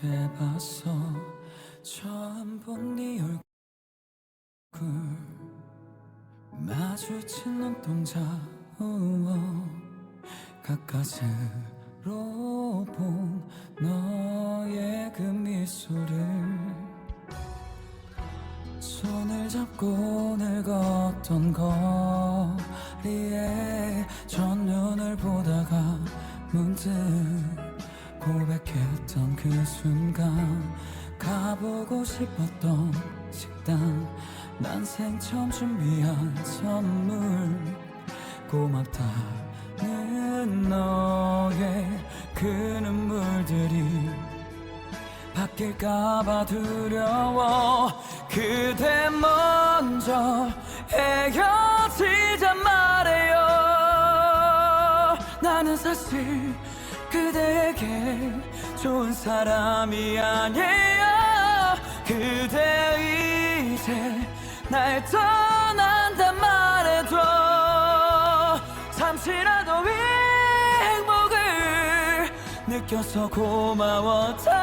생각해봤어 처음 본 네 얼굴 마주친 눈동자 가까스로 본 너의 그 미소를 손을 잡고 오늘 걷던 거리에 첫눈을 보다가 문득 고백했던 그 순간 가보고 싶었던 식당. 난 생처음 준비한 선물. 고맙다는 너의 그 눈물들이 바뀔까봐 두려워. 그대 먼저 헤어지자 말해요. 나는 사실 그대에게 좋은 사람이 아니에요 그대 이제 날 떠난단 말해도 잠시라도 이 행복을 느껴서 고마웠다